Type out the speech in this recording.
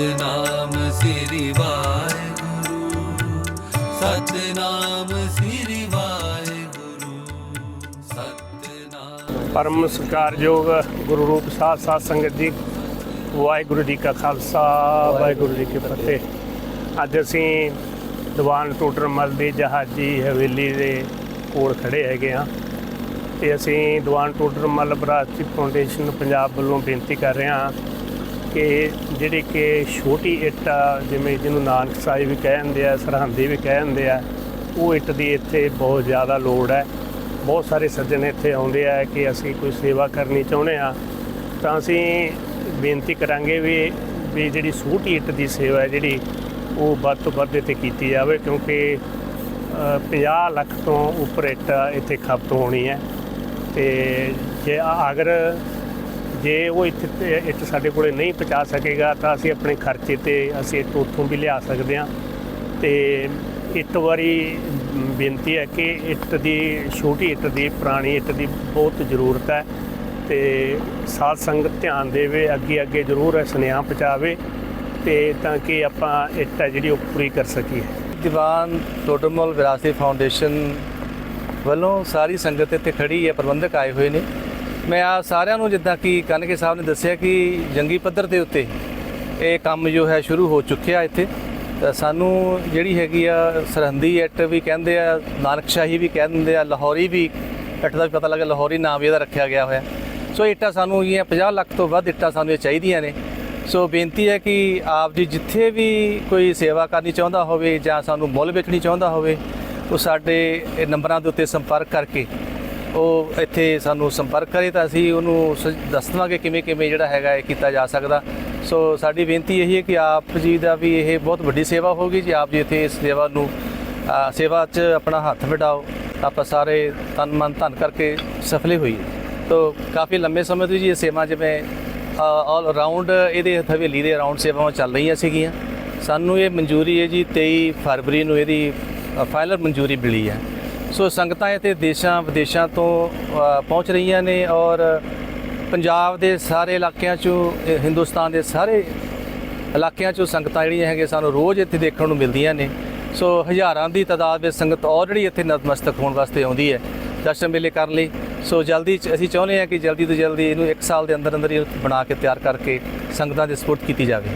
ਸਤਨਾਮ ਸ੍ਰੀ ਵਾਹਿਗੁਰੂ, ਸਤਨਾਮ ਸ੍ਰੀ ਵਾਹਿਗੁਰੂ, ਸਤਨਾਮ। ਪਰਮ ਸਤਿਕਾਰਯੋਗ ਗੁਰੂ ਰੂਪ ਸਾਧ ਸਾਧ ਸੰਗਤ ਜੀ, ਵਾਹਿਗੁਰੂ ਜੀ ਕਾ ਖਾਲਸਾ, ਵਾਹਿਗੁਰੂ ਜੀ ਕੀ ਫਤਿਹ। ਅੱਜ ਅਸੀਂ ਦੀਵਾਨ ਟੋਡਰਮਲ ਦੀ ਜਹਾਜੀ ਹਵੇਲੀ ਦੇ ਕੋਲ ਖੜੇ ਹੈਗੇ ਆ ਤੇ ਅਸੀਂ ਦੀਵਾਨ ਟੋਡਰਮਲ ਬਰਾਸਤੀ ਫਾਊਂਡੇਸ਼ਨ ਪੰਜਾਬ ਵੱਲੋਂ ਬੇਨਤੀ ਕਰ ਰਹੇ ਹਾਂ ਕਿ ਜਿਹੜੀ ਕਿ ਛੋਟੀ ਇੱਟ ਆ, ਜਿਵੇਂ ਜਿਹਨੂੰ ਨਾਨਕ ਸਾਹਿਬ ਵੀ ਕਹਿੰਦੇ ਆ ਸਰਹੰਦੀ ਵੀ ਕਹਿੰਦੇ ਆ ਉਹ ਇੱਟ ਦੀ ਇੱਥੇ ਬਹੁਤ ਜ਼ਿਆਦਾ ਲੋੜ ਹੈ। ਬਹੁਤ ਸਾਰੇ ਸੱਜਣ ਇੱਥੇ ਆਉਂਦੇ ਆ ਕਿ ਅਸੀਂ ਕੋਈ ਸੇਵਾ ਕਰਨੀ ਚਾਹੁੰਦੇ ਆ। ਤਾਂ ਅਸੀਂ ਬੇਨਤੀ ਕਰਾਂਗੇ ਵੀ ਵੀ ਜਿਹੜੀ ਛੋਟੀ ਇੱਟ ਦੀ ਸੇਵਾ ਹੈ ਜਿਹੜੀ ਉਹ ਵੱਧ ਤੋਂ ਵੱਧ ਇੱਥੇ ਕੀਤੀ ਜਾਵੇ ਕਿਉਂਕਿ ਅ, 50 ਲੱਖ ਤੋਂ ਉੱਪਰ ਇੱਟ ਇੱਥੇ ਖਪਤ ਹੋਣੀ ਹੈ। ਤੇ ਜੇ ਅਗਰ ਜੇ ਉਹ ਇੱਥੇ ਤੇ ਇੱਟ ਸਾਡੇ ਕੋਲੇ ਨਹੀਂ ਪਹੁੰਚਾ ਸਕੇਗਾ ਤਾਂ ਅਸੀਂ ਆਪਣੇ ਖਰਚੇ ਤੇ ਅਸੀਂ ਇੱਟ ਉੱਥੋਂ ਵੀ ਲਿਆ ਸਕਦੇ ਹਾਂ। ਤੇ ਇੱਕ ਵਾਰੀ ਬੇਨਤੀ ਹੈ ਕਿ ਇੱਟ ਦੀ, ਛੋਟੀ ਇੱਟ ਦੀ, ਪੁਰਾਣੀ ਇੱਟ ਦੀ ਬਹੁਤ ਜ਼ਰੂਰਤ ਹੈ ਤੇ ਸਾਧ ਸੰਗਤ ਧਿਆਨ ਦੇਵੇ, ਅੱਗੇ ਅੱਗੇ ਜ਼ਰੂਰ ਸੁਨੇਹਾ ਪਹੁੰਚਾਵੇ ਤੇ ਤਾਂ ਕਿ ਆਪਾਂ ਇੱਟ ਹੈ ਜਿਹੜੀ ਉਹ ਪੂਰੀ ਕਰ ਸਕੀਏ। ਦੀਵਾਨ ਟੋਟਮਲ ਵਿਰਾਸਤੀ ਫਾਊਂਡੇਸ਼ਨ ਵੱਲੋਂ ਸਾਰੀ ਸੰਗਤ ਇੱਥੇ ਖੜੀ ਹੈ, ਪ੍ਰਬੰਧਕ ਆਏ ਹੋਏ ਨੇ। ਮੈਂ ਆ ਸਾਰਿਆਂ ਨੂੰ ਜਿੱਦਾਂ ਕਿ ਕਨਕੇ ਸਾਹਿਬ ਨੇ ਦੱਸਿਆ ਕਿ ਜੰਗੀ ਪੱਧਰ ਦੇ ਉੱਤੇ ਇਹ ਕੰਮ ਜੋ ਹੈ ਸ਼ੁਰੂ ਹੋ ਚੁੱਕਿਆ ਇੱਥੇ। ਸਾਨੂੰ ਜਿਹੜੀ ਹੈਗੀ ਆ ਸਰਹੰਦੀ ਐਟ ਵੀ ਕਹਿੰਦੇ ਆ, ਨਾਨਕਸ਼ਾਹੀ ਵੀ ਕਹਿੰਦੇ ਆ, ਲਾਹੌਰੀ ਵੀ, ਇੱਟ ਦਾ ਵੀ ਪਤਾ ਲੱਗਾ ਲਾਹੌਰੀ ਨਾਮ ਵੀ ਇਹਦਾ ਰੱਖਿਆ ਗਿਆ ਹੋਇਆ। ਸੋ ਇੱਟਾਂ ਸਾਨੂੰ ਇਹ 50 ਲੱਖ ਤੋਂ ਵੱਧ ਇੱਟਾਂ ਸਾਨੂੰ ਇਹ ਚਾਹੀਦੀਆਂ ਨੇ। ਸੋ ਬੇਨਤੀ ਹੈ ਕਿ ਆਪ ਜੀ ਜਿੱਥੇ ਵੀ ਕੋਈ ਸੇਵਾ ਕਰਨੀ ਚਾਹੁੰਦਾ ਹੋਵੇ ਜਾਂ ਸਾਨੂੰ ਮੁੱਲ ਵੇਚਣੀ ਚਾਹੁੰਦਾ ਹੋਵੇ, ਉਹ ਸਾਡੇ ਨੰਬਰਾਂ ਦੇ ਉੱਤੇ ਸੰਪਰਕ ਕਰਕੇ ਉਹ ਇੱਥੇ ਸਾਨੂੰ ਸੰਪਰਕ ਕਰੇ ਤਾਂ ਅਸੀਂ ਉਹਨੂੰ ਸ- ਦੱਸ ਦੇਵਾਂਗੇ ਕਿਵੇਂ ਕਿਵੇਂ ਜਿਹੜਾ ਹੈਗਾ ਇਹ ਕੀਤਾ ਜਾ ਸਕਦਾ। ਸੋ ਸਾਡੀ ਬੇਨਤੀ ਇਹੀ ਹੈ ਕਿ ਆਪ ਜੀ ਦਾ ਵੀ ਇਹ ਬਹੁਤ ਵੱਡੀ ਸੇਵਾ ਹੋਗੀ ਜੀ। ਆਪ ਜੀ ਇੱਥੇ ਇਸ ਸੇਵਾ ਨੂੰ ਸੇਵਾ 'ਚ ਆਪਣਾ ਹੱਥ ਵਟਾਓ। ਆਪਾਂ ਸਾਰੇ ਤਨ ਮਨ ਧਨ ਕਰਕੇ ਸਫਲੇ ਹੋਈਏ। ਤੋ ਕਾਫੀ ਲੰਮੇ ਸਮੇਂ ਤੋਂ ਜੀ ਇਹ ਸੇਵਾ ਜਿਵੇਂ ਆਲ ਅਰਾਊਂਡ ਇਹਦੇ ਹਵੇਲੀ ਦੇ ਅਰਾਊਂਡ ਸੇਵਾਵਾਂ ਚੱਲ ਰਹੀਆਂ ਸੀਗੀਆਂ। ਸਾਨੂੰ ਇਹ ਮਨਜ਼ੂਰੀ ਹੈ ਜੀ 23 ਫਰਵਰੀ ਨੂੰ ਇਹਦੀ ਫਾਈਨਲ ਮਨਜ਼ੂਰੀ ਮਿਲੀ ਹੈ। ਸੋ ਸੰਗਤਾਂ ਇੱਥੇ ਦੇਸ਼ਾਂ ਵਿਦੇਸ਼ਾਂ ਤੋਂ ਪਹੁੰਚ ਰਹੀਆਂ ਨੇ ਔਰ ਪੰਜਾਬ ਦੇ ਸਾਰੇ ਇਲਾਕਿਆਂ ਚੋਂ ਹਿੰਦੁਸਤਾਨ ਦੇ ਸਾਰੇ ਇਲਾਕਿਆਂ ਚੋਂ ਸੰਗਤਾਂ ਜਿਹੜੀਆਂ ਹੈਗੀਆਂ ਸਾਨੂੰ ਰੋਜ਼ ਇੱਥੇ ਦੇਖਣ ਨੂੰ ਮਿਲਦੀਆਂ ਨੇ। ਸੋ ਹਜ਼ਾਰਾਂ ਦੀ ਤਾਦਾਦ ਵਿੱਚ ਸੰਗਤ ਆਲਰੇਡੀ ਇੱਥੇ ਨਤਮਸਤਕ ਹੋਣ ਵਾਸਤੇ ਆਉਂਦੀ ਹੈ ਦਰਸ਼ਨ ਮੇਲੇ ਕਰਨ ਲਈ। ਸੋ ਜਲਦੀ ਚ- ਅਸੀਂ ਚਾਹੁੰਦੇ ਹਾਂ ਕਿ ਜਲਦੀ ਤੋਂ ਜਲਦੀ ਇਹਨੂੰ 1 ਸਾਲ ਦੇ ਅੰਦਰ ਅੰਦਰ ਹੀ ਬਣਾ ਕੇ ਤਿਆਰ ਕਰਕੇ ਸੰਗਤਾਂ ਦੇ ਸਪੋਰਟ ਕੀਤੀ ਜਾਵੇ।